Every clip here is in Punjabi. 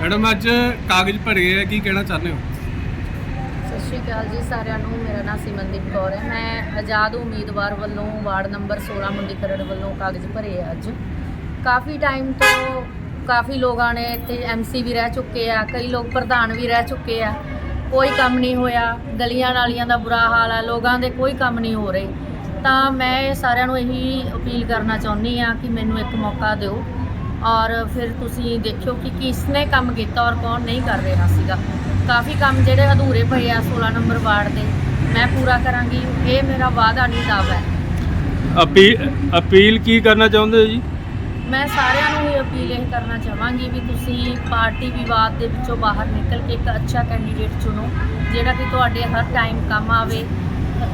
ਮੈਡਮ, ਅੱਜ ਕਾਗਜ਼ ਭਰੇ ਆ, ਕੀ ਕਹਿਣਾ ਚਾਹੁੰਦੇ ਹੋ? ਸਤਿ ਸ਼੍ਰੀ ਅਕਾਲ ਜੀ ਸਾਰਿਆਂ ਨੂੰ, ਮੇਰਾ ਨਾਮ ਸਿਮਨਦੀਪ ਕੌਰ ਹੈ। ਮੈਂ ਆਜ਼ਾਦ ਉਮੀਦਵਾਰ ਵੱਲੋਂ ਵਾਰਡ ਨੰਬਰ 16 ਮੁੰਡੀ ਖਰੜ ਵੱਲੋਂ ਕਾਗਜ਼ ਭਰੇ ਆ ਅੱਜ। ਕਾਫੀ ਟਾਈਮ ਤੋਂ ਕਾਫੀ ਲੋਕਾਂ ਨੇ ਇੱਥੇ ਐਮਸੀ ਵੀ ਰਹਿ ਚੁੱਕੇ ਆ, ਕਈ ਲੋਕ ਪ੍ਰਧਾਨ ਵੀ ਰਹਿ ਚੁੱਕੇ ਆ। ਕੋਈ ਕੰਮ ਨਹੀਂ ਹੋਇਆ, ਗਲੀਆਂ ਨਾਲੀਆਂ ਦਾ ਬੁਰਾ ਹਾਲ ਆ, ਲੋਕਾਂ ਦੇ ਕੋਈ ਕੰਮ ਨਹੀਂ ਹੋ ਰਹੇ। ਤਾਂ ਮੈਂ ਸਾਰਿਆਂ ਨੂੰ ਇਹੀ ਅਪੀਲ ਕਰਨਾ ਚਾਹੁੰਦੀ ਆ ਕਿ ਮੈਨੂੰ ਇੱਕ ਮੌਕਾ ਦਿਓ। ਔਰ ਫਿਰ ਤੁਸੀਂ ਦੇਖਿਓ ਕਿ ਕਿਸ ਨੇ ਕੰਮ ਕੀਤਾ ਔਰ ਕੌਣ ਨਹੀਂ ਕਰ ਰਿਹਾ ਸੀਗਾ। ਕਾਫੀ ਕੰਮ ਜਿਹੜੇ ਅਧੂਰੇ ਪਏ ਆ 16 ਨੰਬਰ ਵਾਰਡ ਦੇ। ਮੈਂ ਪੂਰਾ ਕਰਾਂਗੀ। ਇਹ ਮੇਰਾ ਵਾਅਦਾ ਨਹੀਂ ਦਾਵਾ ਹੈ। ਅਪੀਲ ਅਪੀਲ ਕੀ ਕਰਨਾ ਚਾਹੁੰਦੇ ਹੋ ਜੀ? ਮੈਂ ਸਾਰਿਆਂ ਨੂੰ ਇਹ ਅਪੀਲ ਇਹ ਕਰਨਾ ਚਾਹਾਂਗੀ ਵੀ ਤੁਸੀਂ ਪਾਰਟੀ ਵਿਵਾਦ ਦੇ ਵਿੱਚੋਂ ਬਾਹਰ ਨਿਕਲ ਕੇ ਇੱਕ ਅੱਛਾ ਕੈਂਡੀਡੇਟ ਚੁਣੋ ਜਿਹੜਾ ਕਿ ਤੁਹਾਡੇ ਹਰ ਟਾਈਮ ਕੰਮ ਆਵੇ।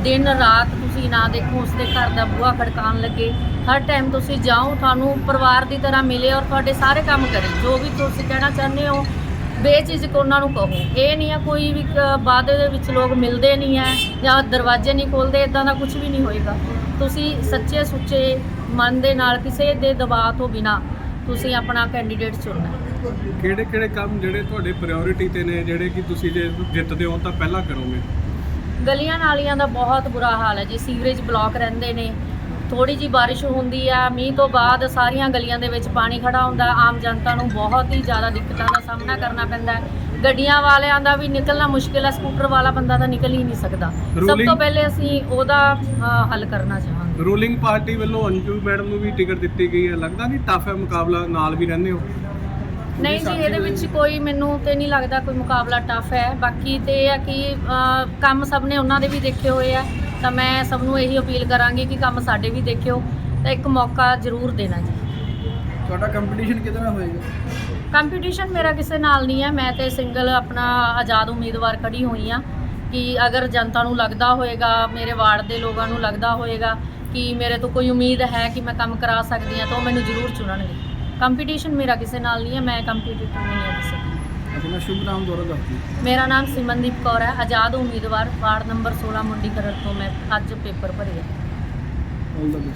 ਦਿਨ ਰਾਤ ਤੁਸੀਂ ਨਾ ਦੇਖੋ, ਉਸਦੇ ਘਰ ਦਾ ਬੂਹਾ ਖੜਕਾਉਣ ਲੱਗੇ। ਹਰ ਟਾਈਮ ਤੁਸੀਂ ਜਾਓ, ਤੁਹਾਨੂੰ ਪਰਿਵਾਰ ਦੀ ਤਰ੍ਹਾਂ ਮਿਲੇ ਔਰ ਤੁਹਾਡੇ ਸਾਰੇ ਕੰਮ ਕਰੇ। ਜੋ ਵੀ ਤੁਸੀਂ ਕਹਿਣਾ ਚਾਹੁੰਦੇ ਹੋ, ਬੇਝਿਜਕ ਉਹਨਾਂ ਨੂੰ ਕਹੋ। ਇਹ ਨਹੀਂ ਆ ਕੋਈ ਵੀ ਕ- ਬਾਅਦ ਦੇ ਵਿੱਚ ਲੋਕ ਮਿਲਦੇ ਨਹੀਂ ਹੈ ਜਾਂ ਦਰਵਾਜ਼ੇ ਨਹੀਂ ਖੋਲਦੇ ਇਦਾਂ ਦਾ ਕੁਝ ਵੀ ਨਹੀਂ ਹੋਏਗਾ। ਤੁਸੀਂ ਸੱਚੇ ਸੁੱਚੇ ਮਨ ਦੇ ਨਾਲ ਕਿਸੇ ਦੇ ਦਬਾਅ ਤੋਂ ਬਿਨਾ ਤੁਸੀਂ ਆਪਣਾ ਕੈਂਡੀਡੇਟ ਚੁਣਨਾ ਕਿਹੜੇ ਕਿਹੜੇ ਕੰਮ ਜਿਹੜੇ ਤੁਹਾਡੇ ਪ੍ਰਾਇੋਰਟੀ ਤੇ ਨੇ, ਜਿਹੜੇ ਕਿ ਤੁਸੀਂ ਜੇ ਜਿੱਤਦੇ ਹੋ ਤਾਂ ਪਹਿਲਾਂ ਕਰੋਗੇ? ਗਲੀਆਂ ਨਾਲੀਆਂ ਦਾ ਬਹੁਤ ਬੁਰਾ ਹਾਲ ਹੈ ਜੀ ਸੀਵਰੇਜ ਬਲਾਕ ਰਹਿੰਦੇ ਨੇ। ਥੋੜੀ ਜੀ ਬਾਰਿਸ਼ ਹੁੰਦੀ ਆ ਮੀਂਹ ਤੋਂ ਬਾਅਦ ਸਾਰੀਆਂ ਗਲੀਆਂ ਦੇ ਵਿੱਚ ਪਾਣੀ ਖੜਾ ਹੁੰਦਾ ਆਮ ਜਨਤਾ ਨੂੰ ਬਹੁਤ ਹੀ ਜ਼ਿਆਦਾ ਦਿੱਕਤਾਂ ਦਾ ਸਾਹਮਣਾ ਕਰਨਾ ਪੈਂਦਾ ਗੱਡੀਆਂ ਵਾਲਿਆਂ ਦਾ ਵੀ ਨਿਕਲਣਾ ਮੁਸ਼ਕਿਲ ਹੈ ਸਕੂਟਰ ਵਾਲਾ ਬੰਦਾ ਤਾਂ ਨਿਕਲ ਹੀ ਨਹੀਂ ਸਕਦਾ। ਸਭ ਤੋਂ ਪਹਿਲੇ ਅਸੀਂ ਉਹਦਾ ਹੱਲ ਕਰਨਾ ਚਾਹਾਂਗੇ। ਰੂਲਿੰਗ ਪਾਰਟੀ ਵੱਲੋਂ ਅੰਜੂ ਮੈਡਮ ਨੂੰ ਵੀ ਟਿਕਟ ਦਿੱਤੀ ਗਈ ਹੈ। ਲੱਗਦਾ ਨਹੀਂ ਟਫ ਹੈ ਮੁਕਾਬਲਾ ਨਾਲ ਵੀ ਰਹਿੰਦੇ ਹੋ। ਨਹੀਂ ਜੀ ਇਹਦੇ ਵਿੱਚ ਕੋਈ ਮੈਨੂੰ ਤੇ ਨਹੀਂ ਲੱਗਦਾ ਕੋਈ ਮੁਕਾਬਲਾ ਟਫ ਹੈ। ਬਾਕੀ ਤੇ ਇਹ ਆ ਕਿ ਅ, ਕੰਮ ਸਭ ਨੇ ਉਹਨਾਂ ਦੇ ਵੀ ਦੇਖੇ ਹੋਏ ਆ। ਤਾਂ ਮੈਂ ਸਭ ਨੂੰ ਇਹੀ ਅਪੀਲ ਕਰਾਂਗੀ ਕਿ ਕੰਮ ਸਾਡੇ ਵੀ ਦੇਖਿਓ। ਤਾਂ ਇੱਕ ਮੌਕਾ ਜ਼ਰੂਰ ਦੇਣਾ ਜੀ। ਤੁਹਾਡਾ ਕੰਪੀਟੀਸ਼ਨ ਕਿਹਦੇ ਨਾਲ ਹੋਏਗਾ? ਕੰਪੀਟੀਸ਼ਨ ਮੇਰਾ ਕਿਸੇ ਨਾਲ ਨਹੀਂ ਹੈ। ਮੈਂ ਤੇ ਸਿੰਗਲ ਆਪਣਾ ਆਜ਼ਾਦ ਉਮੀਦਵਾਰ ਖੜੀ ਹੋਈ ਆ ਕਿ ਅਗਰ ਜਨਤਾ ਨੂੰ ਲੱਗਦਾ ਹੋਏਗਾ ਮੇਰੇ ਵਾਰਡ ਦੇ ਲੋਕਾਂ ਨੂੰ ਲੱਗਦਾ ਹੋਏਗਾ ਕਿ ਮੇਰੇ ਤੋਂ ਕੋਈ ਉਮੀਦ ਹੈ ਕਿ ਮੈਂ ਕੰਮ ਕਰਾ ਸਕਦੀ ਹਾਂ ਤਾਂ ਉਹ ਮੈਨੂੰ ਜ਼ਰੂਰ ਚੁਣਨਗੇ। ਕੰਪੀਟੀਸ਼ਨ ਮੇਰਾ ਕਿਸੇ ਨਾਲ ਨਹੀਂ ਹੈ ਮੈਂ ਕੰਪੀਟੀਟਰ ਨਹੀਂ ਹਾਂ ਕਿਸੇ ਦੀ। ਆਪਣਾ ਸ਼ੁਭ ਨਾਮ ਦੁਆਰਾ ਦੱਸ ਦਿਓ ਮੇਰਾ ਨਾਮ ਸਿਮਨਦੀਪ ਕੌਰ ਹੈ ਆਜ਼ਾਦ ਉਮੀਦਵਾਰ ਵਾਰਡ ਨੰਬਰ 16 ਮੁੰਡੀ ਖਰੜ ਤੋਂ ਮੈਂ ਅੱਜ ਪੇਪਰ ਭਰਿਆ ਬੈਸਟ